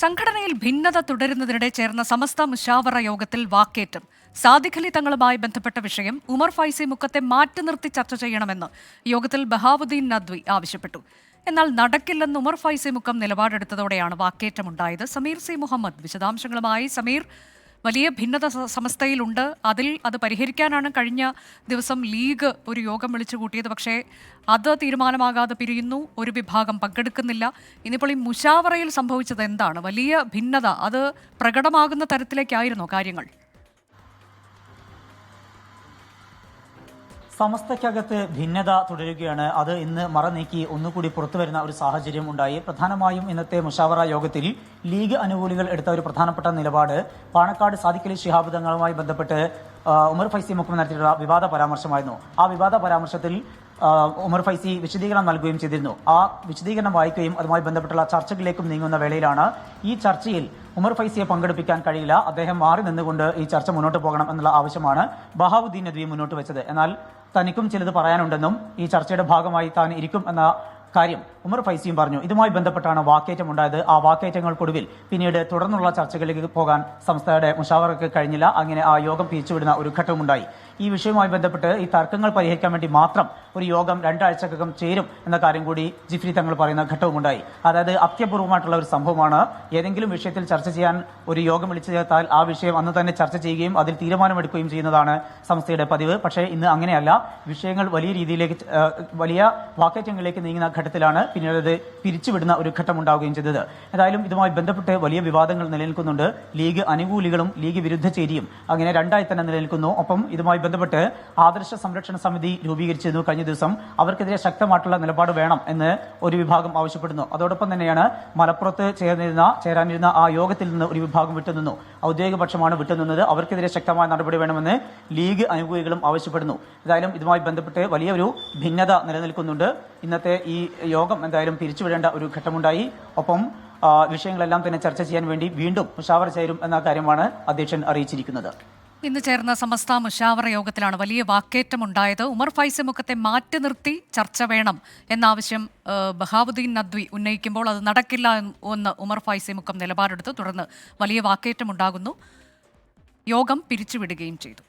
സംഘടനയിൽ ഭിന്നത തുടരുന്നതിനിടെ ചേർന്ന സമസ്ത മുഷാവറ യോഗത്തിൽ വാക്കേറ്റം. സാദിഖലി തങ്ങളുമായി ബന്ധപ്പെട്ട വിഷയം ഉമർ ഫൈസി മുക്കത്തെ മാറ്റി നിർത്തി ചർച്ച ചെയ്യണമെന്ന് യോഗത്തിൽ ബഹാവുദ്ദീൻ നദ്വി ആവശ്യപ്പെട്ടു. എന്നാൽ നടക്കില്ലെന്ന് ഉമർ ഫൈസി മുക്കം നിലപാടെടുത്തതോടെയാണ് വാക്കേറ്റമുണ്ടായത്. സമീർ സി മുഹമ്മദ് വിശദാംശങ്ങളുമായി. സമീർ വലിയ ഭിന്നത സമസ്തയിലുണ്ട്. അതിൽ അത് പരിഹരിക്കാനാണ് കഴിഞ്ഞ ദിവസം ലീഗ് ഒരു യോഗം വിളിച്ചു കൂട്ടിയത്. പക്ഷേ അത് തീരുമാനമാകാതെ പിരിയുന്നു. ഒരു വിഭാഗം പങ്കെടുക്കുന്നില്ല. ഇനിയിപ്പോൾ ഈ മുഷാവറയിൽ സംഭവിച്ചത് എന്താണ്? വലിയ ഭിന്നത അത് പ്രകടമാകുന്ന തരത്തിലേക്കായിരുന്നോ കാര്യങ്ങൾ? സമസ്തയ്ക്കകത്ത് ഭിന്നത തുടരുകയാണ്. അത് ഇന്ന് മറ നീക്കി ഒന്നുകൂടി പുറത്തു വരുന്ന ഒരു സാഹചര്യം ഉണ്ടായി. പ്രധാനമായും ഇന്നത്തെ മുഷാവറ യോഗത്തിൽ ലീഗ് അനുകൂലികൾ എടുത്ത ഒരു പ്രധാനപ്പെട്ട നിലപാട്. പാണക്കാട് സാദിഖലി ശിഹാബ് തങ്ങളുമായി ബന്ധപ്പെട്ട് ഉമർ ഫൈസി മുഖം നടത്തിയിട്ടുള്ള വിവാദ പരാമർശമായിരുന്നു. ആ വിവാദ പരാമർശത്തിൽ ഉമർ ഫൈസി വിശദീകരണം നൽകുകയും ചെയ്തിരുന്നു. ആ വിശദീകരണം വായിക്കുകയും അതുമായി ബന്ധപ്പെട്ടുള്ള ചർച്ചകളിലേക്കും നീങ്ങുന്ന വേളയിലാണ് ഈ ചർച്ചയിൽ ഉമർ ഫൈസിയെ പങ്കെടുപ്പിക്കാൻ കഴിയില്ല. അദ്ദേഹം മാറി നിന്നുകൊണ്ട് ഈ ചർച്ച മുന്നോട്ട് പോകണം എന്നുള്ള ആവശ്യമാണ് ബഹാവുദ്ദീൻ നദ്വി മുന്നോട്ട് വെച്ചത്. എന്നാൽ തനിക്കും ചിലത് പറയാനുണ്ടെന്നും ഈ ചർച്ചയുടെ ഭാഗമായി താൻ ഇരിക്കും എന്ന കാര്യം ഉമർ ഫൈസിയും പറഞ്ഞു ഇതുമായി ബന്ധപ്പെട്ടാണ് വാക്കേറ്റം ഉണ്ടായത് ആ വാക്കേറ്റങ്ങൾക്കൊടുവിൽ പിന്നീട് തുടർന്നുള്ള ചർച്ചകളിലേക്ക് പോകാൻ സംസ്ഥയുടെ മുഷാവറക്ക് കഴിഞ്ഞില്ല. അങ്ങനെ ആ യോഗം പിരിച്ചുവിടുന്ന ഒരു ഘട്ടമുണ്ടായി ഈ വിഷയവുമായി ബന്ധപ്പെട്ട് ഈ തർക്കങ്ങൾ പരിഹരിക്കാൻ വേണ്ടി മാത്രം ഒരു യോഗം രണ്ടാഴ്ചക്കകം ചേരും എന്ന കാര്യം കൂടി ജിഫ്രി തങ്ങൾ പറയുന്ന ഘട്ടവുമുണ്ടായി. അതായത് അത്യപൂർവമായിട്ടുള്ള ഒരു സംഭവമാണ്. ഏതെങ്കിലും വിഷയത്തിൽ ചർച്ച ചെയ്യാൻ ഒരു യോഗം വിളിച്ചു ചേർത്താൽ ആ വിഷയം അന്ന് തന്നെ ചർച്ച ചെയ്യുകയും അതിൽ തീരുമാനമെടുക്കുകയും ചെയ്യുന്നതാണ് സംസ്ഥയുടെ പതിവ്. പക്ഷേ ഇന്ന് അങ്ങനെയല്ല. വിഷയങ്ങൾ വലിയ രീതിയിലേക്ക് വലിയ വാക്കേറ്റങ്ങളിലേക്ക് നീങ്ങുന്ന ഘട്ടത്തിലാണ് പിന്നീട് അത് പിരിച്ചുവിടുന്ന ഒരു ഘട്ടം ഉണ്ടാവുകയും ചെയ്തത്. ഏതായാലും ഇതുമായി ബന്ധപ്പെട്ട് വലിയ വിവാദങ്ങൾ നിലനിൽക്കുന്നുണ്ട്. ലീഗ് അനുകൂലികളും ലീഗ് വിരുദ്ധ ചേരിയും അങ്ങനെ രണ്ടായി തന്നെ നിലനിൽക്കുന്നു. ഒപ്പം ഇതുമായി ബന്ധപ്പെട്ട് ആദർശ സംരക്ഷണ സമിതി രൂപീകരിച്ചിരുന്നു കഴിഞ്ഞ ദിവസം. അവർക്കെതിരെ ശക്തമായിട്ടുള്ള നിലപാട് വേണം എന്ന് ഒരു വിഭാഗം ആവശ്യപ്പെടുന്നു. അതോടൊപ്പം തന്നെയാണ് മലപ്പുറത്ത് ചേർന്നിരുന്ന ചേരാനിരുന്ന ആ യോഗത്തിൽ നിന്ന് ഒരു വിഭാഗം വിട്ടുനിന്നു. ഔദ്യോഗിക പക്ഷമാണ് വിട്ടുനിന്നത്. അവർക്കെതിരെ ശക്തമായ നടപടി വേണമെന്ന് ലീഗ് അനുകൂലികളും ആവശ്യപ്പെടുന്നു. ഏതായാലും ഇതുമായി ബന്ധപ്പെട്ട് വലിയൊരു ഭിന്നത നിലനിൽക്കുന്നുണ്ട്. ഇന്നത്തെ ഈ യോഗം എന്തായാലും പിരിച്ചുവിടേണ്ട ഒരു ഘട്ടമുണ്ടായി. ഒപ്പം വിഷയങ്ങളെല്ലാം തന്നെ ചർച്ച ചെയ്യാൻ വേണ്ടി വീണ്ടും മുഷാവർ ചേരും എന്ന കാര്യമാണ് അധ്യക്ഷൻ അറിയിച്ചിരിക്കുന്നത്. ഇന്ന് ചേർന്ന സമസ്ത മുഷാവറ യോഗത്തിലാണ് വലിയ വാക്കേറ്റമുണ്ടായത്. ഉമർ ഫൈസി മുഖത്തെ മാറ്റി നിർത്തി ചർച്ച വേണം എന്ന ആവശ്യം ആ, നദ്വി ഉന്നയിക്കുമ്പോൾ അത് നടക്കില്ല എന്ന് ഉമർ ഫൈസി മുഖം നിലപാടെടുത്തു. തുടർന്ന് വലിയ വാക്കേറ്റമുണ്ടാകുന്നു. യോഗം പിരിച്ചുവിടുകയും ചെയ്തു.